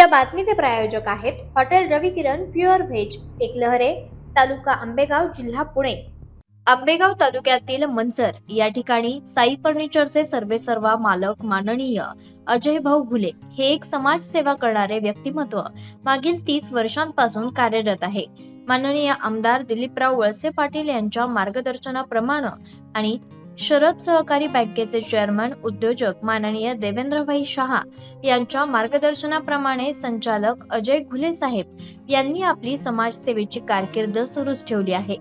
या बातमीचे प्रायोजक आहेत hotel Ravi Kiran pure veg Ekalhare taluka Ambegaon जिल्हा पुणे. आंबेगाव तालुक्यातील मंजर या ठिकाणी साई फर्निचरचे सर्वे सर्वा मालक माननीय अजय भाऊ घुले हे एक समाजसेवा करणारे व्यक्तिमत्व मागील तीस वर्षांपासून कार्यरत आहे. माननीय आमदार दिलीपराव वळसे पाटील यांच्या मार्गदर्शनाप्रमाणे आणि शरद सहकारी बँकेचे चेअरमन उद्योजक माननीय देवेंद्रभाई शहा यांच्या मार्गदर्शनाप्रमाणे संचालक अजय घुले साहेब यांनी आपली समाजसेवेची कारकीर्द सुरूच ठेवली आहे.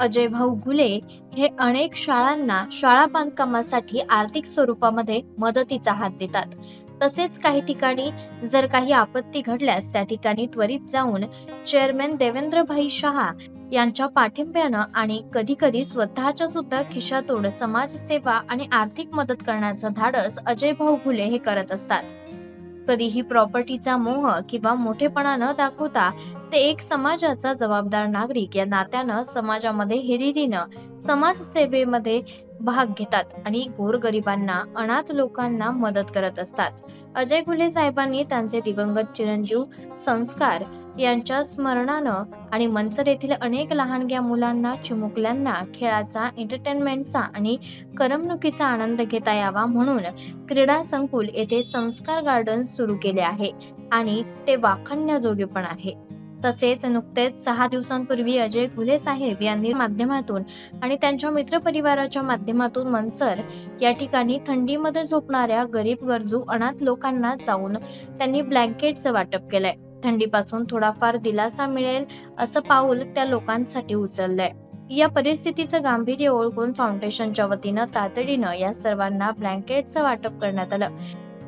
अजय भाऊ घुले हे अनेक शाळांना शाळा बांधकामासाठी आर्थिक स्वरूपामध्ये मदतीचा हात देतात. तसेच काही ठिकाणी जर काही आपत्ती घडल्यास त्या ठिकाणी त्वरित जाऊन चेअरमॅन देवेंद्रभाई शहा यांच्या पाठिंब्यानं आणि कधी कधी स्वतःच्या सुद्धा खिशातून समाजसेवा आणि आर्थिक मदत करण्याचं धाडस अजय भाऊ घुले हे करत असतात. कधीही प्रॉपर्टीचा मोह किंवा मोठेपणा न दाखवता ते एक समाजाचा जबाबदार नागरिक या नात्यानं समाजामध्ये हिरिरीनं समाजसेवेमध्ये भाग घेतात आणि गोरगरिबांना अनाथ लोकांना मदत करत असतात. अजय घुले साहेबांनी त्यांचे दिवंगत चिरंजीव संस्कार यांच्या स्मरणानं आणि मंचर येथील अनेक लहानग्या मुलांना चिमुकल्यांना खेळाचा एंटरटेनमेंटचा आणि करमणुकीचा आनंद घेता यावा म्हणून क्रीडा संकुल येथे संस्कार गार्डन सुरू केले आहे आणि ते वाखाणण्याजोगे पण आहे. तसेच नुकतेच सहा दिवसांपूर्वी अजय घुले साहेब यांनी माध्यमातून आणि त्यांच्या मित्रपरिवाराच्या माध्यमातून मनसर या ठिकाणी थंडीमध्ये झोपणाऱ्या गरीब गरजू अनाथ लोकांना जाऊन त्यांनी ब्लँकेटचं वाटप केलंय. थंडीपासून थोडाफार दिलासा मिळेल असं पाऊल त्या लोकांसाठी उचललंय. या परिस्थितीचं गांभीर्य ओळखून फाउंडेशनच्या वतीनं तातडीनं या सर्वांना ब्लँकेटचं वाटप करण्यात आलं.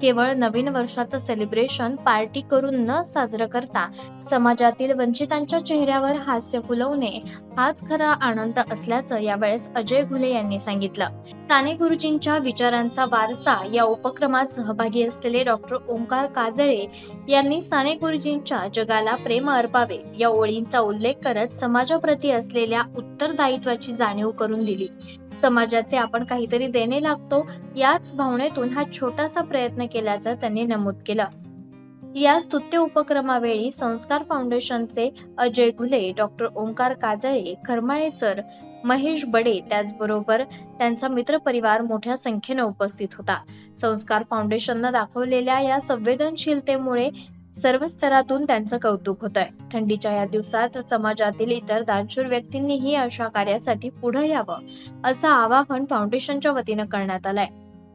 केवळ नवीन वर्षाचं सेलिब्रेशन पार्टी करून न साजरं करता समाजातील वंचितांच्या चेहऱ्यावर हास्य फुलवणे हाच खरा आनंद असल्याचं यावेळेस अजय घुले यांनी सांगितलं. साने गुरुजींच्या विचारांचा वारसा या उपक्रमात सहभागी असलेले डॉक्टर ओंकार काजळे यांनी साने गुरुजींच्या जगाला प्रेम अर्पावे या ओळींचा उल्लेख करत समाजाप्रती असलेल्या उत्तरदायित्वाची जाणीव करून दिली. समाजाचे आपण काहीतरी देणे लागतो याच भावनेतून हा छोटासा प्रयत्न केल्याचं त्यांनी नमूद केलं. या स्तुत्य उपक्रमावेळी संस्कार फाउंडेशनचे अजय घुले डॉक्टर ओंकार काजळे खरमाळे सर महेश बडे त्याचबरोबर त्यांचा मित्रपरिवार मोठ्या संख्येने उपस्थित होता. संस्कार फाउंडेशननं दाखवलेल्या या संवेदनशीलतेमुळे सर्व स्तरातून त्यांचं कौतुक होत आहे थंडीच्या या दिवसात समाजातील इतर दानशूर व्यक्तींनीही अशा कार्यासाठी पुढे यावं असं आवाहन फाउंडेशनच्या वतीनं करण्यात आलंय.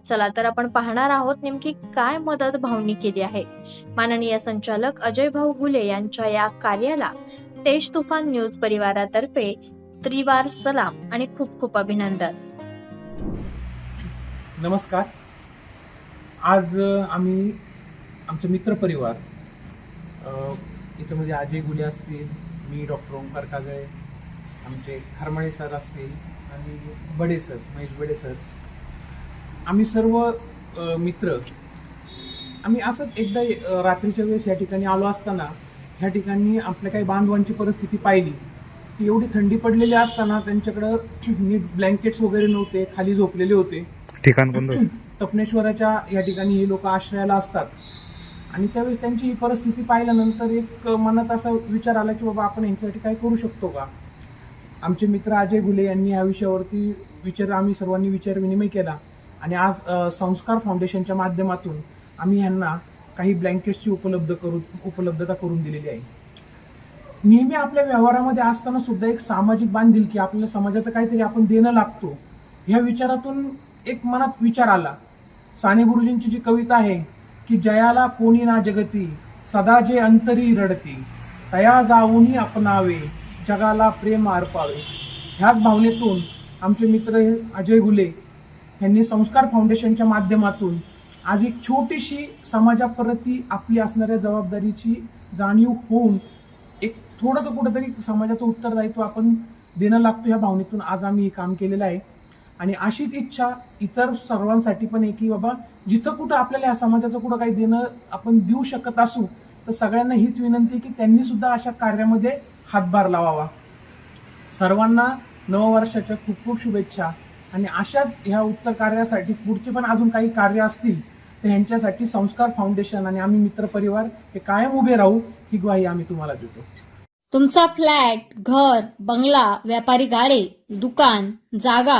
चला तर आपण पाहणार आहोत नेमकी काय मदत भाऊंनी केली आहे. माननीय संचालक अजय भाऊ घुले यांच्या या कार्याला तेज तुफान न्यूज परिवारातर्फे त्रिवार सलाम आणि खूप खूप अभिनंदन. नमस्कार. आज आम्ही आमचे मित्रपरिवार इथं म्हणजे अजय गुले असतील मी डॉक्टर ओंकार काजळे आमचे खरमाळे सर असतील आणि बडे सर महेश बडे सर. आम्ही सर्व मित्र आम्ही असंच एकदा रात्रीच्या वेळेस या ठिकाणी आलो असताना ह्या ठिकाणी आपल्या काही बांधवांची परिस्थिती पाहिली. की एवढी थंडी पडलेली असताना त्यांच्याकडं नीट ब्लँकेट्स वगैरे नव्हते खाली झोपलेले होते. ठिकाण कोणतं? तपनेश्वराच्या या ठिकाणी हे लोक आश्रयाला असतात. आणि त्यावेळेस त्यांची ही परिस्थिती पाहिल्यानंतर एक मनात असा विचार आला की बाबा आपण यांच्यासाठी काय करू शकतो का? आमचे मित्र अजय घुले यांनी या विषयावरती विचार आम्ही सर्वांनी विचार विनिमय केला. आणि आज संस्कार फाउंडेशनच्या माध्यमातून आम्ही यांना काही ब्लँकेट्सची उपलब्ध करू उपलब्धता करून दिलेली आहे. नेहमी आपल्या व्यवहारामध्ये असताना सुद्धा एक सामाजिक बांधिलकी आपल्याला समाजाचं काहीतरी आपण देणं लागतो. ह्या विचारातून एक मनात विचार आला. साने गुरुजींची जी कविता आहे की जयाला कोणी ना जगती सदा जे अंतरी रडती. तया जाऊनी अपनावे जगाला प्रेम अर्पावे ह्याच भावनेतून आमचे मित्र अजय गुले यांनी संस्कार फाउंडेशनच्या माध्यमातून आज एक छोटीशी समाजाप्रती आपली असणाऱ्या जबाबदारीची जाणीव होऊन एक थोडंसं कुठंतरी समाजाचं उत्तरदायित्व आपण देणं लागतो ह्या भावनेतून आज आम्ही हे काम केलेलं आहे. आणि अशीच इच्छा इतर सर्वांसाठी पण आहे की बाबा जिथं कुठं आपल्याला या समाजाचं कुठं काही देणं आपण देऊ शकत असू तर सगळ्यांना हीच विनंती आहे की त्यांनी सुद्धा अशा कार्यामध्ये हातभार लावावा. सर्वांना नववर्षाच्या खूप खूप शुभेच्छा. आणि अशाच ह्या उत्तर कार्यासाठी पुढचे पण अजून काही कार्य असतील तर ह्यांच्यासाठी संस्कार फाउंडेशन आणि आम्ही मित्रपरिवार हे कायम उभे राहू ही ग्वाही आम्ही तुम्हाला देतो. तुमचा फ्लॅट घर बंगला व्यापारी गाडे दुकान जागा